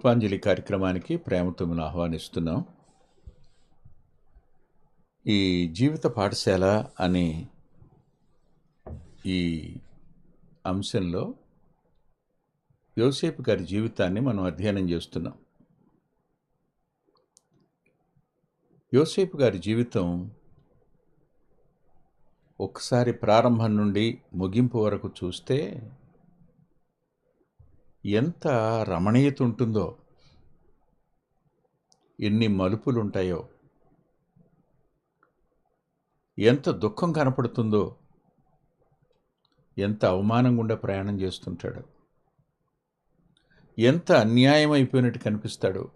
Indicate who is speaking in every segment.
Speaker 1: కృపాంజలి కార్యక్రమానికి ప్రేమతో ఆహ్వానిస్తున్నాం. ఈ జీవిత పాఠశాల అనే ఈ అంశంలో యోసేపు గారి జీవితాన్ని మనం అధ్యయనం చేస్తున్నాం. యోసేపు గారి జీవితం ఒకసారి ప్రారంభం నుండి ముగింపు వరకు చూస్తే ఎంత రమణీయత ఉంటుందో. ఎన్ని మలుపులు ఉంటాయో ఎంత దుఃఖం కనపడుతుందో. ఎంత అవమానం గుండా ప్రయాణం చేస్తుంటాడు. ఎంత అన్యాయం అయిపోయినట్టు కనిపిస్తాడు.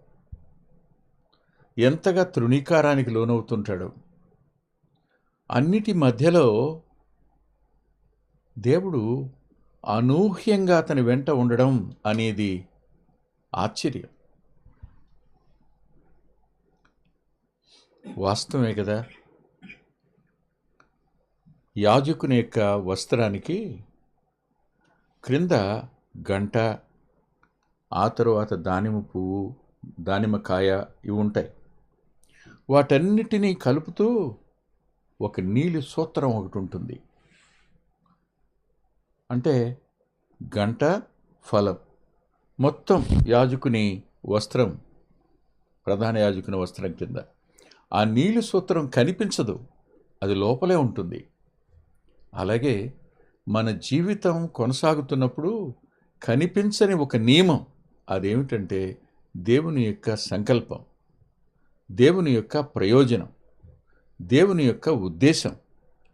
Speaker 1: ఎంతగా తృణీకారానికి లోనవుతుంటాడు. అన్నిటి మధ్యలో దేవుడు అనూహ్యంగా అతని వెంట ఉండడం అనేది ఆశ్చర్యం. వాస్తవమే కదా? యాజకుని యొక్క వస్త్రానికి క్రింద గంట ఆ తరువాత దానిమ్మ పువ్వు దానిమ్మకాయ ఇవి ఉంటాయి. వాటన్నిటినీ కలుపుతూ ఒక నీలి సూత్రం ఒకటి ఉంటుంది. అంటే గంట ఫలం. మొత్తం యాజకుని వస్త్రం ప్రధాన యాజకుని వస్త్రం కింద. ఆ నీలి సూత్రం కనిపించదు అది లోపలే ఉంటుంది. అలాగే మన జీవితం కొనసాగుతున్నప్పుడు కనిపించని ఒక నియమం అదేమిటంటే దేవుని యొక్క సంకల్పం దేవుని యొక్క ప్రయోజనం దేవుని యొక్క ఉద్దేశం.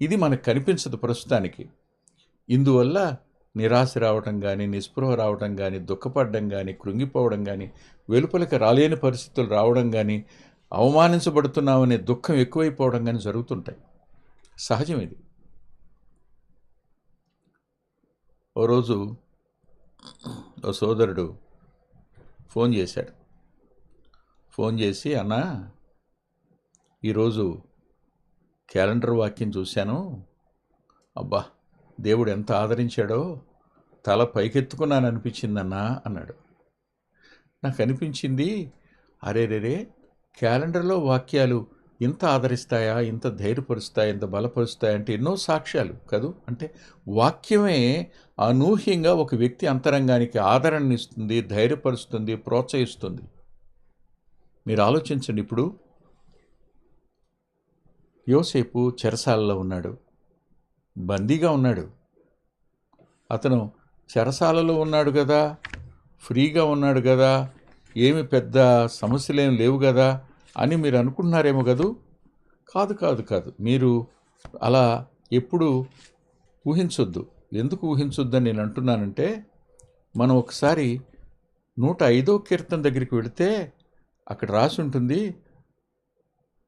Speaker 1: ఇది మనకు కనిపించదు ప్రస్తుతానికి. ఇందువల్ల నిరాశ రావటం కానీ నిస్పృహ రావటం కానీ దుఃఖపడడం కానీ కృంగిపోవడం కానీ వెలుపలికి రాలేని పరిస్థితులు రావడం కానీ అవమానించబడుతున్నామనే దుఃఖం ఎక్కువైపోవడం కానీ జరుగుతుంటాయి. సహజం ఇది. ఓ రోజు ఓ సోదరుడు ఫోన్ చేశాడు. ఫోన్ చేసి అన్న ఈరోజు క్యాలెండర్ వాక్యం చూశాను. అబ్బా దేవుడు ఎంత ఆదరించాడో తల పైకెత్తుకున్నాను అనిపించిందన్నా అన్నాడు. నాకు అనిపించింది అరే రేరే క్యాలెండర్లో వాక్యాలు ఇంత ఆదరిస్తాయా ఇంత ధైర్యపరుస్తాయా ఇంత బలపరుస్తాయా అంటే ఎన్నో సాక్ష్యాలు కదూ? అంటే వాక్యమే అనూహ్యంగా ఒక వ్యక్తి అంతరంగానికి ఆదరణనిస్తుంది ధైర్యపరుస్తుంది ప్రోత్సహిస్తుంది. మీరు ఆలోచించండి ఇప్పుడు. యోసేపు చెరసాలలో ఉన్నాడు. బందీగా ఉన్నాడు. అతను చెరసాలలో ఉన్నాడు కదా ఫ్రీగా ఉన్నాడు కదా ఏమి పెద్ద సమస్యలేం లేవు కదా అని మీరు అనుకుంటున్నారేమో కదూ? కాదు కాదు కాదు. మీరు అలా ఎప్పుడు ఊహించొద్దు. ఎందుకు ఊహించొద్దని నేను అంటున్నానంటే మనం ఒకసారి నూట ఐదో కీర్తన దగ్గరికి వెళితే అక్కడ రాసి ఉంటుంది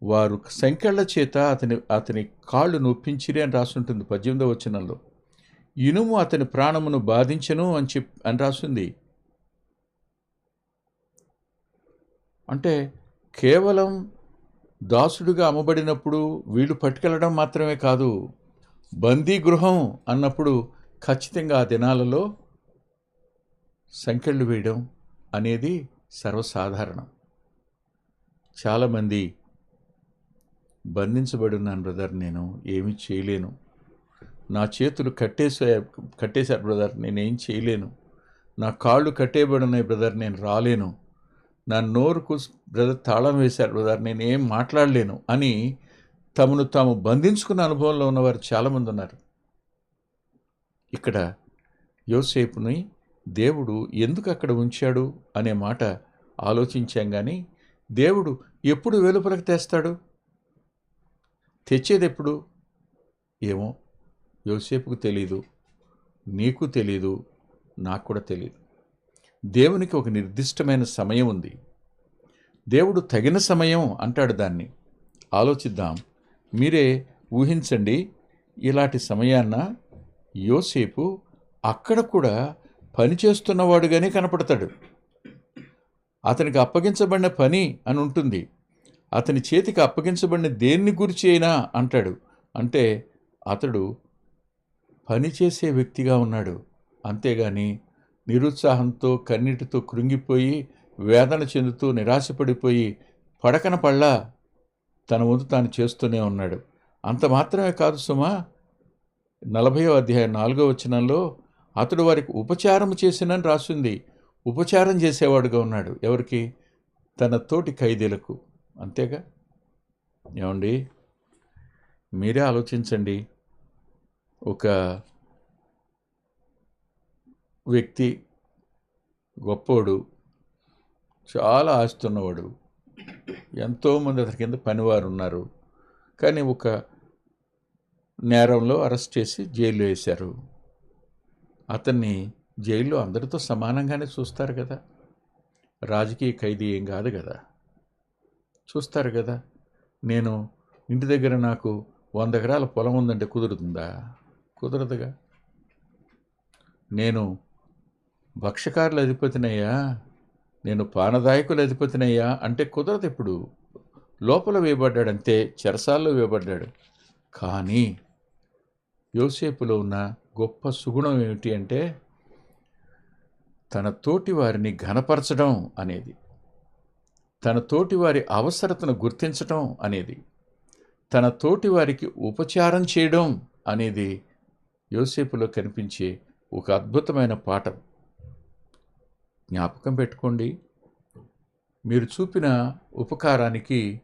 Speaker 1: వారు సంఖ్యల చేత అతని అతని కాళ్ళు నొప్పించిరి అని రాసి ఉంటుంది పద్దెనిమిదవ వచనంలో. ఇనుము అతని ప్రాణమును బాధించను అని చెప్ అని రాసింది. అంటే కేవలం దాసుడుగా అమ్మబడినప్పుడు వీళ్ళు పట్టుకెళ్ళడం మాత్రమే కాదు బందీ గృహం అన్నప్పుడు ఖచ్చితంగా ఆ దినాలలో సంఖ్యలు వేయడం అనేది సర్వసాధారణం. చాలామంది బంధించబడి ఉన్నాను బ్రదర్ నేను ఏమీ చేయలేను. నా చేతులు కట్టేసా కట్టేశారు బ్రదర్ నేనేం చేయలేను. నా కాళ్ళు కట్టేయబడి ఉన్నాయి బ్రదర్ నేను రాలేను. నా నోరుకు బ్రదర్ తాళం వేశారు బ్రదర్ నేను ఏం మాట్లాడలేను అని తమను తాము బంధించుకున్న అనుభవంలో ఉన్నవారు చాలామంది ఉన్నారు. ఇక్కడ యోసేపుని దేవుడు ఎందుకు అక్కడ ఉంచాడు అనే మాట ఆలోచించాం కానీ దేవుడు ఎప్పుడు వెలుపలకు తెస్తాడు? తెచ్చేది ఎప్పుడు ఏమో. యోసేపుకు తెలీదు. నీకు తెలీదు. నాకు కూడా తెలియదు దేవునికి ఒక నిర్దిష్టమైన సమయం ఉంది. దేవుడు తగిన సమయం అంటాడు దాన్ని. ఆలోచిద్దాం. మీరే ఊహించండి ఇలాంటి సమయాన్న యోసేపు అక్కడ కూడా పనిచేస్తున్నవాడుగానే కనపడతాడు. అతనికి అప్పగించబడిన పని అని ఉంటుంది. అతని చేతికి అప్పగించబడిన దేన్ని గురించి అయినా అంటాడు. అంటే అతడు పనిచేసే వ్యక్తిగా ఉన్నాడు. అంతేగాని నిరుత్సాహంతో కన్నీటితో కృంగిపోయి వేదన చెందుతూ నిరాశపడిపోయి పడకన పళ్ళా తన వంతు తాను చేస్తూనే ఉన్నాడు. అంత మాత్రమే కాదు సుమా నలభయో అధ్యాయం నాలుగో వచనంలో అతడు వారికి ఉపచారం చేసినని రాసింది. ఉపచారం చేసేవాడుగా ఉన్నాడు. ఎవరికి? తన తోటి ఖైదీలకు. అంతేగా? ఏమండి? మీరే ఆలోచించండి. ఒక వ్యక్తి గొప్పోడు చాలా ఆస్తున్నవాడు ఎంతోమంది అతని కింద పనివారు ఉన్నారు కానీ ఒక నేరంలో అరెస్ట్ చేసి జైల్లో వేశారు. అతన్ని జైల్లో అందరితో సమానంగానే చూస్తారు కదా. రాజకీయ ఖైదీ ఏం కాదు కదా. చూస్తారు కదా. నేను ఇంటి దగ్గర నాకు వంద ఎకరాల పొలం ఉందంటే కుదురుతుందా? కుదరదుగా. నేను భక్ష్యకారుల అధిపతినయ్యా? నేను పానదాయకుల అధిపతినయ్యా? అంటే కుదరదు ఇప్పుడు. లోపల వేయబడ్డాడంతే చెరసాల్లో వేయబడ్డాడు. కానీ యోసేపులో ఉన్న గొప్ప సుగుణం ఏమిటి అంటే తన తోటి వారిని ఘనపరచడం అనేది. తన తోటి వారి అవసరతను గుర్తించటం అనేది తన తోటి వారికి ఉపచారం చేయడం అనేది యోసేపులో కనిపించే ఒక అద్భుతమైన పాఠం. జ్ఞాపకం పెట్టుకోండి. మీరు చూపిన ఉపకారానికి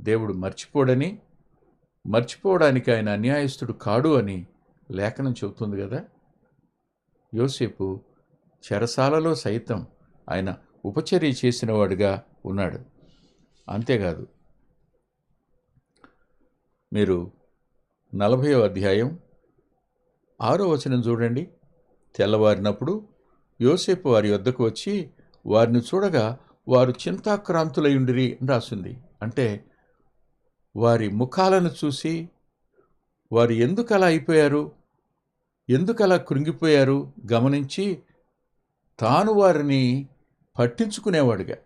Speaker 1: దేవుడు మర్చిపోడని మర్చిపోవడానికి ఆయన అన్యాయస్తుడు కాడు అని లేఖనం చెబుతుంది కదా. యోసేపు చెరసాలలో సైతం ఆయన ఉపచర్య చేసినవాడుగా ఉన్నాడు. అంతేకాదు మీరు నలభయో అధ్యాయం ఆరో వచనం చూడండి. తెల్లవారినప్పుడు యోసేపు వారి వద్దకు వచ్చి వారిని చూడగా వారు చింతాక్రాంతులయుండిరి అని రాసింది. అంటే వారి ముఖాలను చూసి వారు ఎందుకు అలా అయిపోయారు? ఎందుకు అలా కృంగిపోయారు? గమనించి తాను వారిని పట్టించుకునేవాడుగా.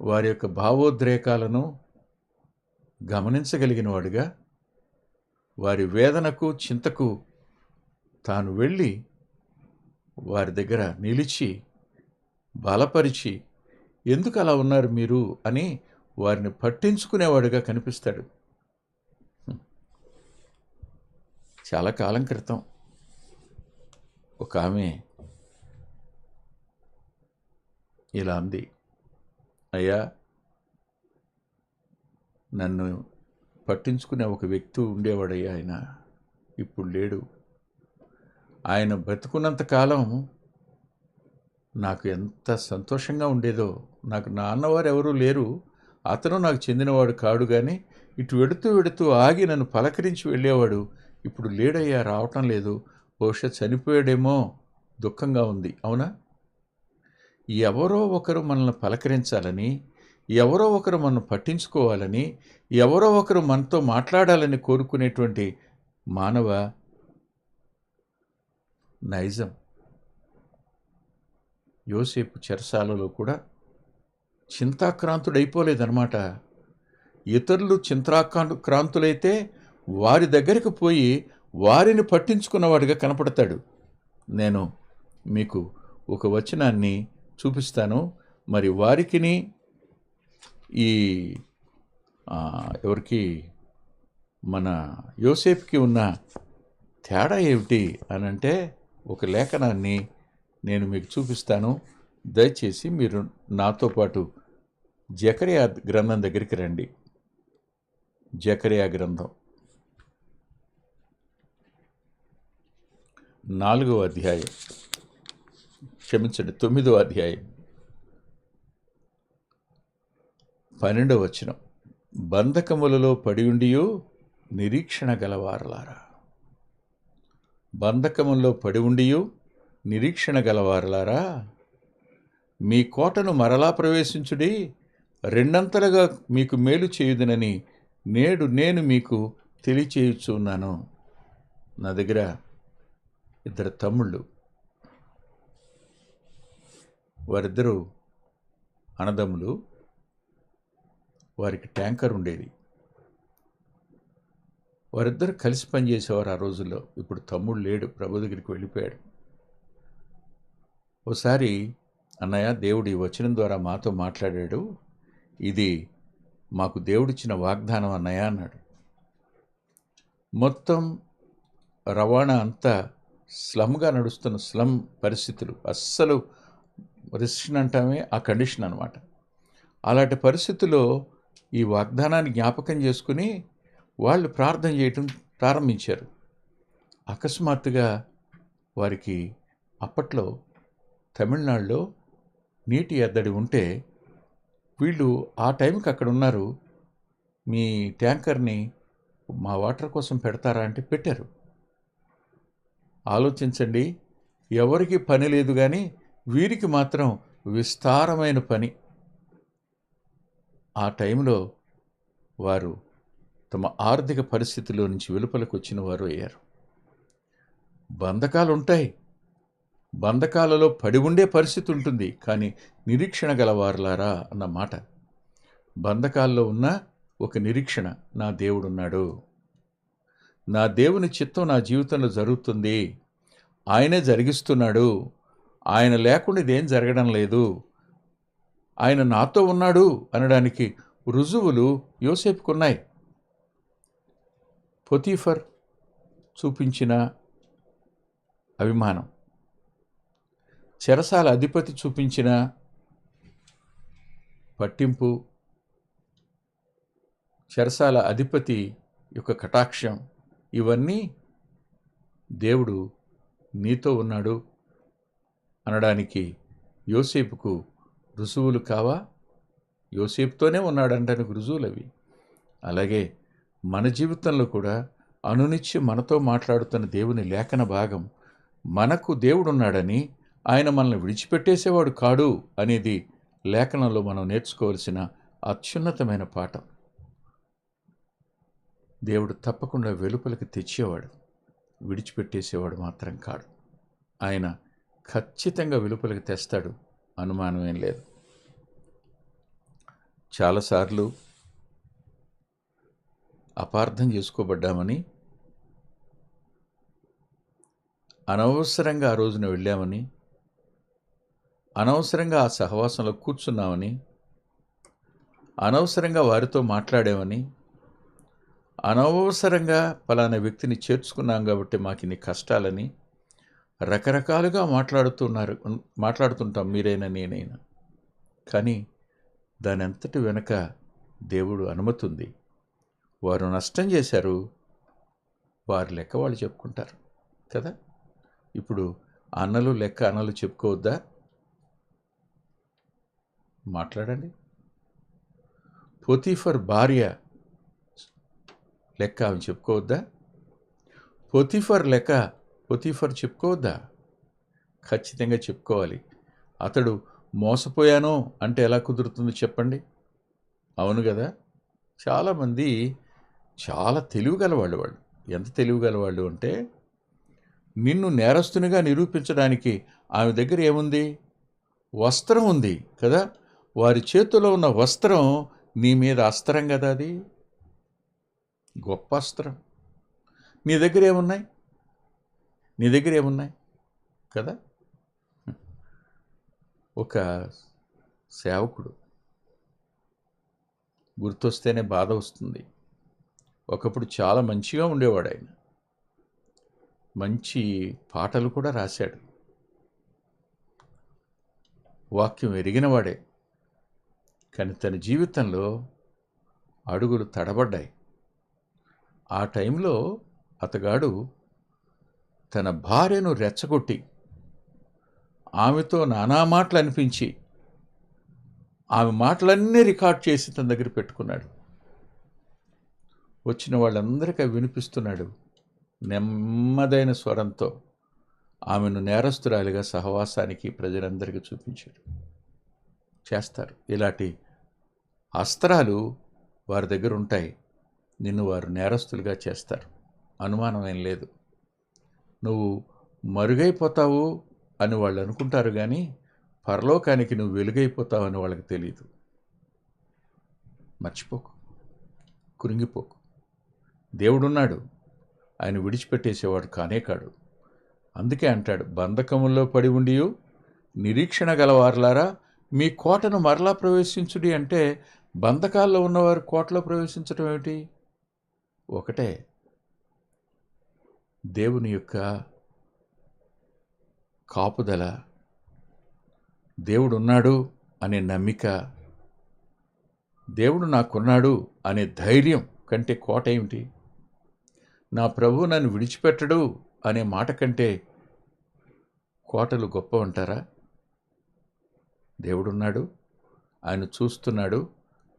Speaker 1: వారి యొక్క భావోద్రేకాలను గమనించగలిగినవాడుగా వారి వేదనకు చింతకు తాను వెళ్ళి వారి దగ్గర నిలిచి బలపరిచి ఎందుకు అలా ఉన్నారు మీరు? అని వారిని పట్టించుకునేవాడుగా కనిపిస్తాడు. చాలా కాలం క్రితం ఒక ఆమె ఇలా అంది. అయ్యా నన్ను పట్టించుకునే ఒక వ్యక్తి ఉండేవాడయ్యా ఆయన. ఇప్పుడు లేడు. ఆయన బ్రతుకున్నంతకాలం నాకు ఎంత సంతోషంగా ఉండేదో నాకు నాన్నవారు ఎవరూ లేరు. అతను నాకు చెందినవాడు కాడు కానీ ఇటు వెడుతూ వెడుతూ ఆగి నన్ను పలకరించి వెళ్ళేవాడు. ఇప్పుడు లేడయ్యా రావటం లేదు. బహుశా చనిపోయాడేమో దుఃఖంగా ఉంది. అవునా? ఎవరో ఒకరు మనల్ని పలకరించాలని ఎవరో ఒకరు మనం పట్టించుకోవాలని ఎవరో ఒకరు మనతో మాట్లాడాలని కోరుకునేటువంటి మానవ నైజం. యోసేపు చెరసాలలో కూడా చింతాక్రాంతుడైపోలేదన్నమాట. ఇతరులు చింతాక్రాంతులైతే వారి దగ్గరికి పోయి వారిని పట్టించుకున్నవాడిగా కనపడతాడు. నేను మీకు ఒక వచనాన్ని చూపిస్తాను. మరి వారికిని ఈ ఎవరికి? మన యోసేఫ్కి ఉన్న తేడా ఏమిటి అని అంటే ఒక లేఖనాన్ని నేను మీకు చూపిస్తాను. దయచేసి మీరు నాతో పాటు జకరియా గ్రంథం దగ్గరికి రండి. జకరియా గ్రంథం నాలుగవ అధ్యాయం. క్షమించండి తొమ్మిదో అధ్యాయం. పన్నెండవ వచనం. బంధకములలో పడియుండియు నిరీక్షణ గలవారలారా. బంధకములో పడి ఉండియు నిరీక్షణ గలవారలారా. మీ కోటను మరలా ప్రవేశించుడి రెండంతలుగా మీకు మేలు చేయుదనని నేడు నేను మీకు తెలియచేయుచున్నాను. నా దగ్గర ఇద్దరు తమ్ముళ్ళు వారిద్దరూ అన్నదమ్ములు వారికి ట్యాంకర్ ఉండేది. వారిద్దరు కలిసి పనిచేసేవారు ఆ రోజుల్లో. ఇప్పుడు తమ్ముడు లేడు ప్రభు దగ్గరికి వెళ్ళిపోయాడు. ఓసారి అన్నయ్య దేవుడు ఈ వచనం ద్వారా మాతో మాట్లాడాడు. ఇది మాకు దేవుడిచ్చిన వాగ్దానం అన్నయ్య అన్నాడు. మొత్తం రవాణా అంతా స్లమ్గా నడుస్తున్న స్లమ్ పరిస్థితులు. అస్సలు రిస్ట్రిక్షన్ అంటామే ఆ కండిషన్ అనమాట అలాంటి పరిస్థితుల్లో ఈ వాగ్దానాన్ని జ్ఞాపకం చేసుకుని వాళ్ళు ప్రార్థన చేయటం ప్రారంభించారు. అకస్మాత్తుగా వారికి అప్పట్లో తమిళనాడులో నీటి ఎద్దడి ఉంటే వీళ్ళు ఆ టైంకి అక్కడ ఉన్నారు. మీ ట్యాంకర్ని మా వాటర్ కోసం పెడతారా అంటే పెట్టారు. ఆలోచించండి. ఎవరికి పని లేదు కానీ వీరికి మాత్రం విస్తారమైన పని. ఆ టైంలో వారు తమ ఆర్థిక పరిస్థితిలో నుంచి వెలుపలకు వచ్చిన వారు అయ్యారు. బంధకాలు ఉంటాయి బంధకాలలో పడి ఉండే పరిస్థితి ఉంటుంది. కానీ నిరీక్షణ గలవారులారా అన్నమాట బంధకాల్లో ఉన్న ఒక నిరీక్షణ నా దేవుడున్నాడు. నా దేవుని చిత్తం నా జీవితంలో జరుగుతుంది. ఆయనే జరిగిస్తున్నాడు. ఆయన లేకుండా ఇదేం జరగడం లేదు. ఆయన నాతో ఉన్నాడు అనడానికి రుజువులు యోసేపుకున్నాయి. పొతీఫర్ చూపించిన అభిమానం. చెరసాల అధిపతి చూపించిన పట్టింపు. చెరసాల అధిపతి యొక్క కటాక్షం. ఇవన్నీ దేవుడు నీతో ఉన్నాడు. అనడానికి యోసేపుకు రుజువులు కావా? యోసేపుతోనే ఉన్నాడంటానికి రుజువులు అవి అలాగే మన జీవితంలో కూడా అనునిత్యం మనతో మాట్లాడుతున్న దేవుని లేఖన భాగం మనకు దేవుడున్నాడని ఆయన మనల్ని విడిచిపెట్టేసేవాడు కాడు అనేది లేఖనంలో మనం నేర్చుకోవలసిన అత్యున్నతమైన పాఠం. దేవుడు తప్పకుండా వెలుపలికి తెచ్చేవాడు విడిచిపెట్టేసేవాడు మాత్రం కాడు. ఆయన ఖచ్చితంగా వెలుపలికి తెస్తాడు. అనుమానం ఏం లేదు. చాలాసార్లు అపార్థం చేసుకోబడ్డామని అనవసరంగా ఆ రోజున వెళ్ళామని అనవసరంగా ఆ సహవాసంలో కూర్చున్నామని అనవసరంగా వారితో మాట్లాడామని అనవసరంగా పలానా వ్యక్తిని చేర్చుకున్నాం కాబట్టి మాకు ఇన్ని కష్టాలని రకరకాలుగా మాట్లాడుతున్నారు మాట్లాడుతుంటాం మీరైనా నేనైనా. కానీ దాని అంతటి వెనక దేవుడు అనుమతి ఉంది వారు నష్టం చేశారు వారి లెక్క వాళ్ళు చెప్పుకుంటారు కదా? ఇప్పుడు అన్నలు లెక్క అన్నలు చెప్పుకోవద్దా? మాట్లాడండి. పొతిఫర్ భార్య లెక్క ఆమె చెప్పుకోవద్దా? పొతిఫర్ లెక్క పొతిఫర్ చెప్పుకోవద్దా? ఖచ్చితంగా చెప్పుకోవాలి. అతడు మోసపోయాను అంటే ఎలా కుదురుతుంది చెప్పండి? అవును కదా. చాలామంది చాలా తెలివి గలవాళ్ళు వాళ్ళు. ఎంత తెలివి గలవాళ్ళు అంటే నిన్ను నేరస్తునిగా నిరూపించడానికి ఆమె దగ్గర ఏముంది? వస్త్రం ఉంది కదా. వారి చేతిలో ఉన్న వస్త్రం నీ మీద అస్త్రం కదా అది. గొప్ప అస్త్రం. నీ దగ్గర ఏమున్నాయి? నీ దగ్గర ఏమున్నాయి? కదా? ఒక సేవకుడు గుర్తొస్తేనే బాధ వస్తుంది. ఒకప్పుడు చాలా మంచిగా ఉండేవాడు ఆయన. మంచి పాటలు కూడా రాశాడు. వాక్యం ఎరిగినవాడే. కానీ తన జీవితంలో అడుగులు తడబడ్డాయి. ఆ టైంలో అతగాడు తన భార్యను రెచ్చగొట్టి ఆమెతో నానా మాటలు అనిపించి ఆమె మాటలన్నీ రికార్డ్ చేసి తన దగ్గర పెట్టుకున్నాడు. వచ్చిన వాళ్ళందరికీ వినిపిస్తున్నాడు. నెమ్మదైన స్వరంతో ఆమెను నేరస్తురాలిగా సహవాసానికి ప్రజలందరికీ చూపించాడు. చేస్తారు. ఇలాంటి అస్త్రాలు వారి దగ్గర ఉంటాయి. నిన్ను వారు నేరస్తులుగా చేస్తారు. అనుమానం ఏం లేదు. నువ్వు మరుగైపోతావు అని వాళ్ళు అనుకుంటారు కానీ పరలోకానికి నువ్వు వెలుగైపోతావు అని వాళ్ళకి తెలియదు మర్చిపోకు. కురింగిపోకు దేవుడున్నాడు. ఆయన విడిచిపెట్టేసేవాడు కానే కాడు. అందుకే అంటాడు బంధకముల్లో పడి ఉండియు నిరీక్షణ గలవారులారా మీ కోటను మరలా ప్రవేశించుడి అంటే బంధకాల్లో ఉన్నవారు కోటలో ప్రవేశించడం ఏమిటి ఒకటే దేవుని యొక్క కాపుదల. దేవుడు ఉన్నాడు అనే నమ్మిక. దేవుడు నాకున్నాడు అనే ధైర్యం కంటే కోట ఏమిటి? నా ప్రభు నన్ను విడిచిపెట్టడు అనే మాట కంటే కోటలు గొప్ప ఉంటారా దేవుడున్నాడు ఆయన చూస్తున్నాడు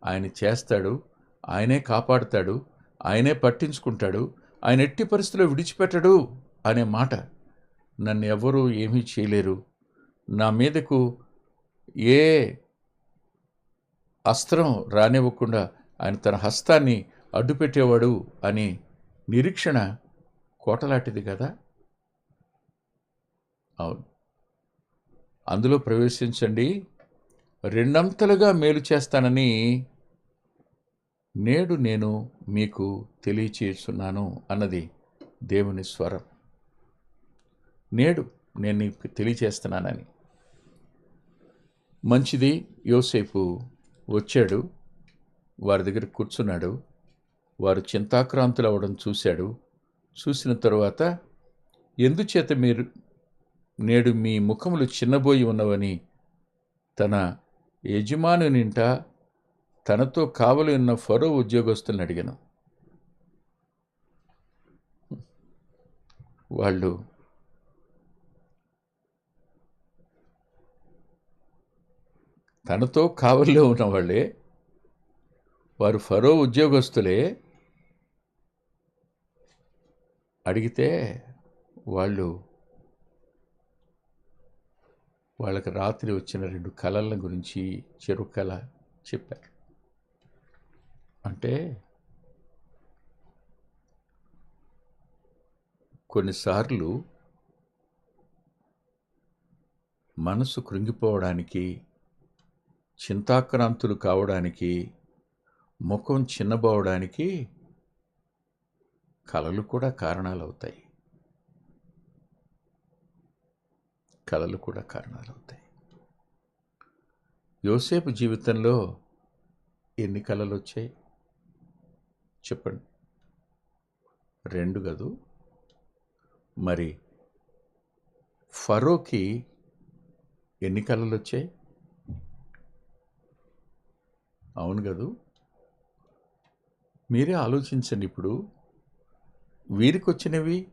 Speaker 1: ఆయన చేస్తాడు ఆయనే కాపాడుతాడు ఆయనే పట్టించుకుంటాడు ఆయన ఎట్టి పరిస్థితిలో విడిచిపెట్టడు అనే మాట. నన్ను ఎవరూ ఏమీ చేయలేరు. నా మీదకు ఏ అస్త్రం రానివ్వకుండా ఆయన తన హస్తాన్ని అడ్డుపెట్టేవాడు అని నిరీక్షణ కోటలాంటిది కదా? అవును. అందులో ప్రవేశించండి. రెండంతలుగా మేలు చేస్తానని నేడు నేను మీకు తెలియచేస్తున్నాను అన్నది దేవుని స్వరం. నేడు నేను నీకు తెలియచేస్తున్నానని. మంచిది యోసేపు వచ్చాడు వారి దగ్గర కూర్చున్నాడు వారు చింతాక్రాంతులు అవ్వడం చూశాడు. చూసిన తరువాత ఎందుచేత మీరు నేడు మీ ముఖములు చిన్నబోయి ఉన్నవని తన యజమానునింట తనతో కావలి ఉన్న ఫరో ఉద్యోగస్తులను అడిగాను. వాళ్ళు తనతో కావలిలో ఉన్న వాళ్ళే వారు ఫరో ఉద్యోగస్తులే అడిగితే వాళ్ళు వాళ్ళకి రాత్రి వచ్చిన రెండు కళల గురించి చెరు కళ చెప్పారు. అంటే కొన్నిసార్లు మనసు కృంగిపోవడానికి చింతాక్రాంతులు కావడానికి ముఖం చిన్నబోవడానికి కళలు కూడా కారణాలు అవుతాయి కళలు కూడా కారణాలు అవుతాయి యోసేపు జీవితంలో ఎన్ని కళలు వచ్చాయి చెప్పండి. రెండు కదూ. మరి ఫరోకి ఎన్ని కళలు వచ్చాయి? అవును కదూ. మీరే ఆలోచించండి ఇప్పుడు. వీరికి వచ్చినవి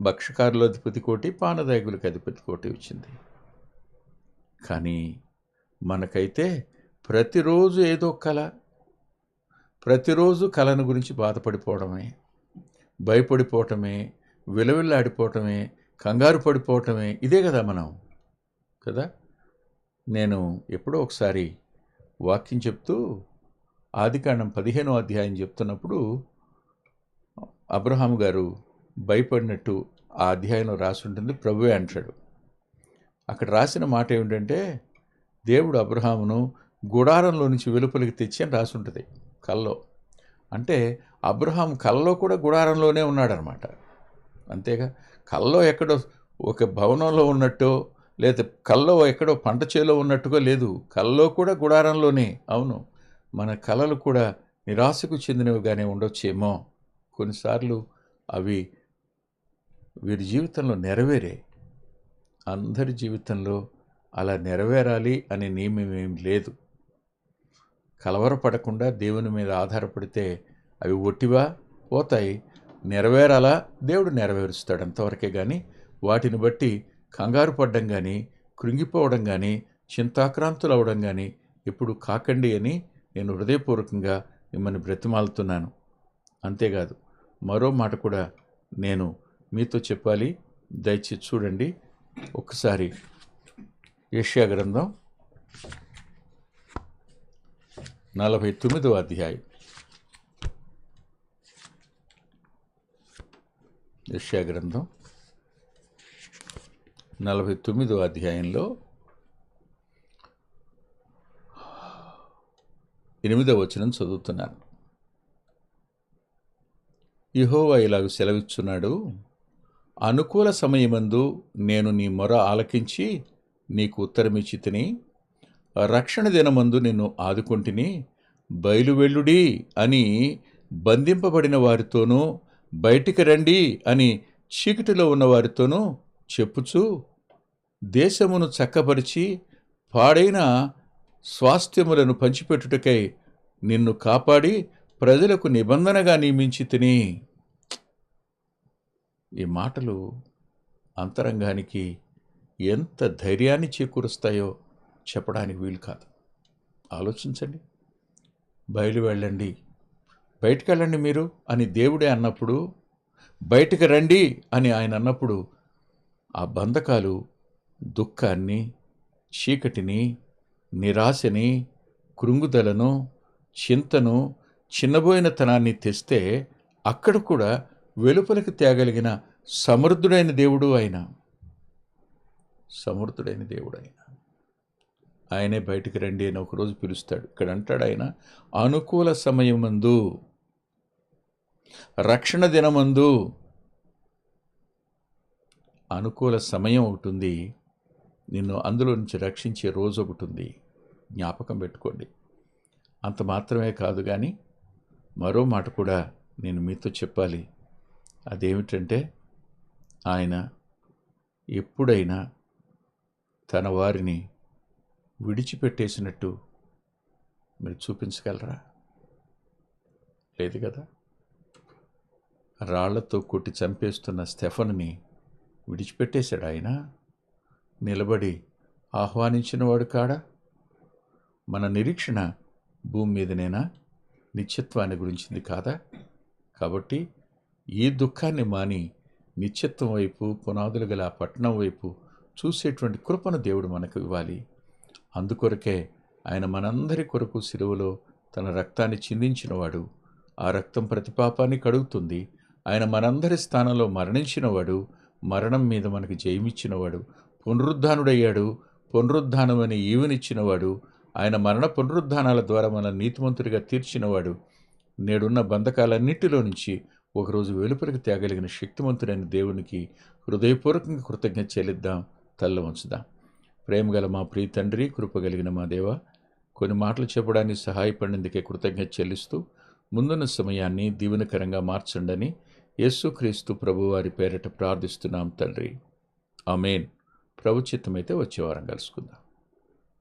Speaker 1: భక్షకారులు అధిపతి కోటి పానదాయకులకు అధిపతి కోటి వచ్చింది. కానీ మనకైతే ప్రతిరోజు ఏదో కళ ప్రతిరోజు కళను గురించి బాధపడిపోవడమే భయపడిపోవటమే విలవిల్లాడిపోవటమే కంగారు పడిపోవటమే ఇదే కదా మనం కదా? నేను ఎప్పుడో ఒకసారి వాక్యం చెప్తూ ఆదికాండం పదిహేనో అధ్యాయం చెప్తున్నప్పుడు అబ్రహాం గారు భయపడినట్టు ఆ అధ్యాయంలో రాసి ఉంటుంది ప్రభువే అంటాడు. అక్కడ రాసిన మాట ఏమిటంటే దేవుడు అబ్రహామును గుడారంలో నుంచి వెలుపలికి తెచ్చి అని రాసి ఉంటుంది కల్లో. అంటే అబ్రహాం కల్లో కూడా గుడారంలోనే ఉన్నాడనమాట. అంతేగా? కల్లో ఎక్కడో ఒక భవనంలో ఉన్నట్టో లేదా కల్లో ఎక్కడో పంట చేలో ఉన్నట్టుగా లేదు. కల్లో కూడా గుడారంలోనే. అవును. మన కళలు కూడా నిరాశకు చెందినవిగానే ఉండొచ్చేమో. కొన్నిసార్లు అవి వీరి జీవితంలో నెరవేరే. అందరి జీవితంలో అలా నెరవేరాలి అనే నియమం ఏం లేదు. కలవరపడకుండా దేవుని మీద ఆధారపడితే అవి ఒట్టివా? పోతాయి. నెరవేరాలా? దేవుడు నెరవేరుస్తాడు అంతవరకే కానీ వాటిని బట్టి కంగారు పడ్డం కానీ కృంగిపోవడం కానీ చింతాక్రాంతులు అవడం కానీ ఇప్పుడు కాకండి అని నేను హృదయపూర్వకంగా మిమ్మల్ని బ్రతిమాలుతున్నాను. అంతేకాదు మరో మాట కూడా నేను మీతో చెప్పాలి. దయచేసి చూడండి. ఒక్కసారి యష్యా గ్రంథం నలభై తొమ్మిదవ అధ్యాయం. యష్యా గ్రంథం నలభై తొమ్మిదవ అధ్యాయంలో ఎనిమిదవ వచనం చదువుతున్నాను. ఇహోవా ఇలాగ సెలవిచ్చున్నాడు అనుకూల సమయమందు నేను నీ మొర ఆలకించి నీకు ఉత్తరమిచ్చి తిని రక్షణ దినమందు నిన్ను ఆదుకొంటిని. బయలువెళ్ళుడి అని బంధింపబడిన వారితోనూ బయటికి రండి అని చీకటిలో ఉన్నవారితోనూ చెప్పుచు చెప్పుచూ దేశమును చక్కపరిచి పాడైన స్వాస్థ్యములను పంచిపెట్టుటకై నిన్ను కాపాడి ప్రజలకు నిబంధనగా నియమించి తిని. ఈ మాటలు అంతరంగానికి ఎంత ధైర్యాన్ని చేకూరుస్తాయో. చెప్పడానికి వీలు కాదు. ఆలోచించండి. బయలు వెళ్ళండి. బయటికి వెళ్ళండి మీరు అని దేవుడే అన్నప్పుడు బయటికి రండి అని ఆయన అన్నప్పుడు ఆ బంధకాలు దుఃఖాన్ని చీకటిని నిరాశని కృంగుదలను చింతను చిన్నబోయినతనాన్ని తెస్తే అక్కడ కూడా వెలుపలికి తేగలిగిన సమృద్ధుడైన దేవుడు ఆయన. సమృద్ధుడైన దేవుడు ఆయన. ఆయనే బయటికి రండి అని ఒకరోజు పిలుస్తాడు. ఇక్కడ అంటాడు ఆయన అనుకూల సమయమందు రక్షణ దినమందు అనుకూల సమయం ఒకటి ఉంది. నిన్ను అందులో నుంచి రక్షించే రోజు ఒకటి ఉంది. జ్ఞాపకం పెట్టుకోండి. అంత మాత్రమే కాదు కానీ మరో మాట కూడా నేను మీతో చెప్పాలి. అదేమిటంటే ఆయన ఎప్పుడైనా తన వారిని విడిచిపెట్టేసినట్టు మీరు చూపించగలరా? లేదు కదా? రాళ్ళతో కొట్టి చంపేస్తున్న స్టెఫన్ని విడిచిపెట్టేశాడు ఆయన. నిలబడి ఆహ్వానించినవాడు కాడా? మన నిరీక్షణ భూమి మీదనేనా? నిత్యత్వాన్ని గురించింది కాదా? కాబట్టి ఈ దుఃఖాన్ని మాని నిత్యత్వం వైపు పునాదులు గల పట్టణం వైపు చూసేటువంటి కృపను దేవుడు మనకు ఇవ్వాలి. అందుకొరకే ఆయన మనందరి కొరకు సిలువలో తన రక్తాన్ని చిందించినవాడు ఆ రక్తం ప్రతిపాపాన్ని కడుగుతుంది. ఆయన మనందరి స్థానంలో మరణించినవాడు మరణం మీద మనకు జయమిచ్చినవాడు పునరుద్ధానుడయ్యాడు. పునరుద్ధానమని ఈవనిచ్చినవాడు ఆయన మరణ పునరుద్ధానాల ద్వారా మన నీతిమంతుడిగా తీర్చినవాడు. నేడున్న బంధకాలన్నిటిలో నుంచి ఒకరోజు వెలుపలికి తేగలిగిన శక్తివంతుడైన దేవునికి హృదయపూర్వకంగా కృతజ్ఞత చెల్లిద్దాం తల్ల ఉంచుదాం ప్రేమగల మా ప్రియ తండ్రి కృపగలిగిన మా దేవ కొన్ని మాటలు చెప్పడానికి సహాయపడినందుకే కృతజ్ఞత చెల్లిస్తూ ముందున్న సమయాన్ని దీవెనకరంగా మార్చండని యేసుక్రీస్తు ప్రభువారి పేరట ప్రార్థిస్తున్నాం తండ్రి. ఆమెన్. ప్రభుచితమైతే వచ్చే వారం కలుసుకుందాం.